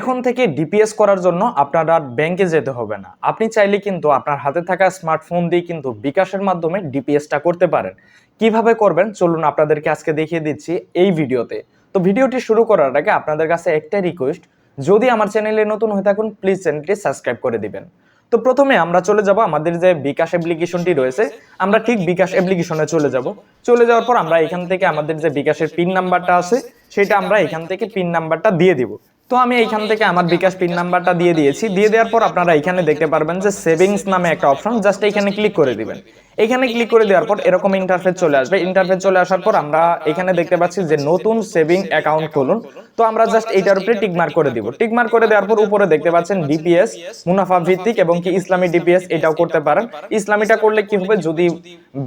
এখন থেকে ডিপিএস করার জন্য আপনার আর ব্যাংকে যেতে হবে না। আপনি চাইলে কিন্তু আপনার হাতে থাকা স্মার্টফোন দিয়ে কিন্তু বিকাশের মাধ্যমে ডিপিএসটা করতে পারেন। কীভাবে করবেন? চলুন আপনাদেরকে আজকে দেখিয়ে দিচ্ছি এই ভিডিওতে। তো ভিডিওটি শুরু করার আগে আপনাদের কাছে একটা রিকোয়েস্ট যদি আমার চ্যানেলে নতুন হয়ে থাকুন প্লিজ চ্যানেলটি সাবস্ক্রাইব করে দিবেন। তো প্রথমে আমরা চলে যাব, আমাদের যে বিকাশ অ্যাপ্লিকেশনটি রয়েছে, আমরা ঠিক বিকাশ অ্যাপ্লিকেশনে চলে যাব। চলে যাওয়ার পর আমরা এখান থেকে আমাদের যে বিকাশের পিন নাম্বারটা আছে, সেটা আমরা এখান থেকে পিন নাম্বারটা দিয়ে দিব। তো আমি এইখান থেকে আমার বিকাশ পিন নাম্বারটা দিয়ে দিয়েছি। দিয়ে দেওয়ার পর আপনারা এখানে দেখতে পারবেন যে সেভিংস নামে একটা অপশন জাস্ট এইখানে ক্লিক করে দিবেন। এখানে ক্লিক করে দেওয়ার পর এরকম ইন্টারফেস চলে আসবে। ইন্টারফেস চলে আসার পর আমরা এখানে দেখতে পাচ্ছি যে নতুন সেভিং অ্যাকাউন্ট খুলুন। তো আমরা জাস্ট এইটার উপরে টিক মার্ক করে দিব। টিক মার্ক করে দেওয়ার পর উপরে দেখতে পাচ্ছেন ডিপিএস মুনাফা ভিত্তিক এবং কি ইসলামী ডিপিএস এটাও করতে পারেন। ইসলামীটা করলে কি হবে? যদি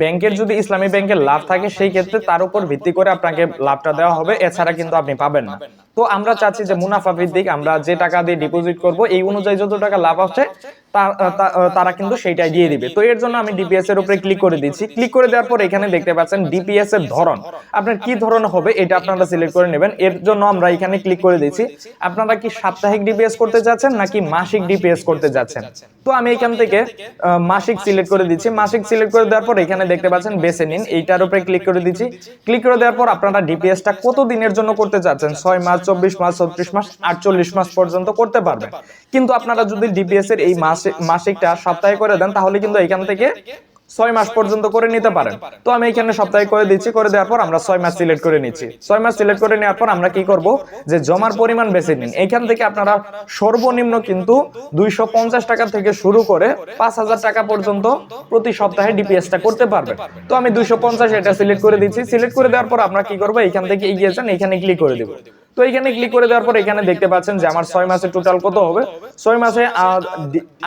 ব্যাংকের যদি ইসলামী ব্যাংকের লাভ থাকে, সেই ক্ষেত্রে তার উপর ভিত্তি করে আপনাকে লাভটা দেওয়া হবে। এছাড়া কিন্তু আপনি পাবেন না। তো আমরা চাচ্ছি যে মুনাফা ভিত্তিক আমরা যে টাকা দিয়ে ডিপোজিট করব, এই অনুযায়ী যত টাকা লাভ আসছে তারা কিন্তু সেইটাই দিয়ে দিবে। তো এর জন্য আমি ডিপিএস এর উপরে ক্লিক করে দিচ্ছি। ক্লিক করে দেওয়ার পর এখানে দেখতে পাচ্ছেন ডিপিএস এর ধরন। আপনার কি ধরন হবে এটা আপনারা সিলেক্ট করে নেবেন। এর জন্য আমরা এখানে ক্লিক করে দিচ্ছি। আপনারা কি সাপ্তাহিক ডিপিএস করতে যাচ্ছেন নাকি মাসিক ডিপিএস করতে যাচ্ছেন? তো আমি এখান থেকে মাসিক সিলেক্ট করে দিচ্ছি। মাসিক সিলেক্ট করে দেওয়ার পর এখানে দেখতে পাচ্ছেন বেছে নিন। এইটার উপরে ক্লিক করে দিচ্ছি। ক্লিক করে দেওয়ার পর আপনারা ডিপিএসটা কত দিনের জন্য করতে চাচ্ছেন ছয় মাস, চব্বিশ মাস, ছত্রিশ মাস, আটচল্লিশ মাস পর্যন্ত করতে পারবেন। কিন্তু আপনারা যদি ডিপিএস এর এই মাসে মাসিকটা সপ্তাহে করে দেন, তাহলে কিন্তু এখান থেকে ছয় মাস পর্যন্ত করে নিতে পারেন। তো আমি এখানে সপ্তাহে করে দিচ্ছি, করে দেওয়ার পর আমরা ছয় মাস সিলেক্ট করে নিচ্ছি। ছয় মাস সিলেক্ট করে নেওয়ার পর আমরা কি করব? যে জমার পরিমাণ বেছে নিন। এখান থেকে আপনারা সর্বনিম্ন কিন্তু দুইশো পঞ্চাশ টাকা থেকে শুরু করে পাঁচ হাজার টাকা পর্যন্ত প্রতি সপ্তাহে ডিপিএসটা করতে পারবেন। তো আমি দুইশো পঞ্চাশ এটা সিলেক্ট করে দিচ্ছি। সিলেক্ট করে দেওয়ার পর আমরা কি করব? এখান থেকে এগিয়ে যান এখানে ক্লিক করে দেবো। তো এখানে ক্লিক করে দেওয়ার পর এখানে দেখতে পাচ্ছেন যে আমার ছয় মাসে টোটাল কত হবে? ছয় মাসে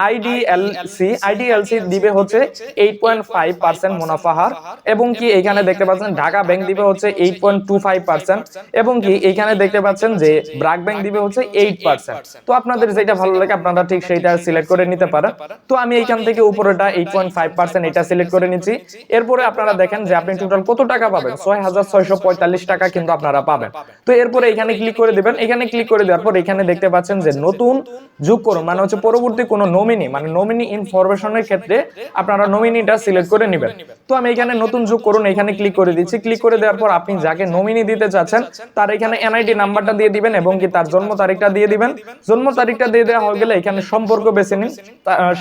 আইডিএলসি আইডিএলসি দিবে হচ্ছে এইট পয়েন্ট ফাইভ পার্সেন্ট মুনাফা হার এবং কি এখানে দেখতে পাচ্ছেন ঢাকা ব্যাংক দিবে হচ্ছে eight point two five percent এবং কি এখানে দেখতে পাচ্ছেন যে ব্রাক ব্যাংক দিবে হচ্ছে এইট পার্সেন্ট তো আপনাদের যেটা ভালো লাগে আপনারা ঠিক সেইটা সিলেক্ট করে নিতে পারেন। তো আমি এখান থেকে উপরেটা এইট পয়েন্ট ফাইভ পার্সেন্ট এটা সিলেক্ট করে নিচ্ছি। এরপরে আপনারা দেখেন যে আপনি টোটাল কত টাকা পাবেন? ছয় হাজার ছয়শো পঁয়তাল্লিশ টাকা কিন্তু আপনারা পাবেন। তো এরপরে এখানে ক্লিক করে দিবেন, এখানে ক্লিক করে দেওয়ার পর এখানে দেখতে পাচ্ছেন যে নতুন যোগ করুন মানে হচ্ছে পরবর্তী কোনো নমিনি মানে নমিনি ইনফরমেশনের ক্ষেত্রে আপনারা নমিনিটা সিলেক্ট করে নেবেন। তো আমি এখানে নতুন যোগ করুন, এখানে ক্লিক করে দিচ্ছি ক্লিক করে দেওয়ার পর আপনি যাকে নমিনি দিতে চাচ্ছেন, তার এখানে এনআইডি নাম্বারটা দিয়ে দিবেন এবং কি তার জন্ম তারিখটা দিয়ে দিবেন। জন্ম তারিখটা দিয়ে দেওয়া হয়ে গেলে এখানে সম্পর্ক বেছে নিন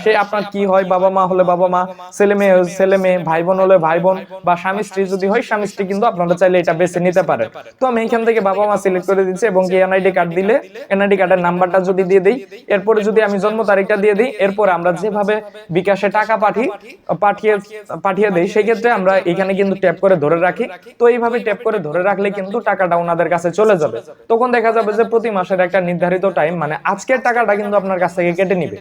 সে আপনার কি হয়, বাবা মা হলে বাবা মা, ছেলে মেয়ে ছেলে মেয়ে ভাই বোন হলে ভাই বোন বা স্বামী স্ত্রী যদি হয় স্বামী স্ত্রী কিন্তু আপনারা চাইলে এটা বেছে নিতে পারেন। তো আমি এখান থেকে বাবা মা সিলেক্ট করে দিচ্ছি এবং কি এনআইডি কার্ড দিলে এনআইডি কার্ডের নাম্বারটা যদি দিয়ে দিই এরপরে যদি আমি জন্ম তারিখটা দিয়ে দিই এরপরে আমরা যেভাবে বিকাশে টাকা পাঠি পাঠিয়ে পাঠিয়ে দেই সেই ক্ষেত্রে আমরা এখানে কিন্তু ট্যাপ করে ধরে রাখি। তো এইভাবে ট্যাপ করে ধরে রাখলে কিন্তু টাকাটা ওনাদের কাছে চলে যাবে। তখন দেখা যাবে যে প্রতি মাসের একটা নির্ধারিত টাইম মানে আজকের টাকাটা কিন্তু আপনার কাছ থেকে কেটে নিবে।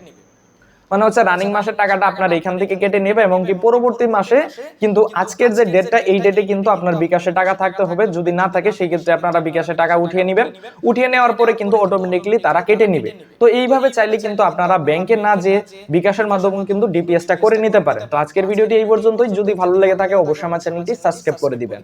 মানে হচ্ছে রানিং মাসের টাকাটা আপনার এখান থেকে কেটে নেবে এবং কি পরবর্তী মাসে কিন্তু আজকের যে ডেটটা এই ডেটে কিন্তু আপনার বিকাশে টাকা থাকতে হবে। যদি না থাকে সেই ক্ষেত্রে আপনারা বিকাশে টাকা উঠিয়ে নেবেন। উঠিয়ে নেওয়ার পরে কিন্তু অটোমেটিকলি তারা কেটে নেবে। তো এইভাবে চাইলে কিন্তু আপনারা ব্যাংকে না যে বিকাশের মাধ্যমে কিন্তু ডিপিএসটা করে নিতে পারেন। তো আজকের ভিডিওটি এই পর্যন্তই। যদি ভালো লেগে থাকে, অবশ্যই আমার চ্যানেলটি সাবস্ক্রাইব করে দিবেন।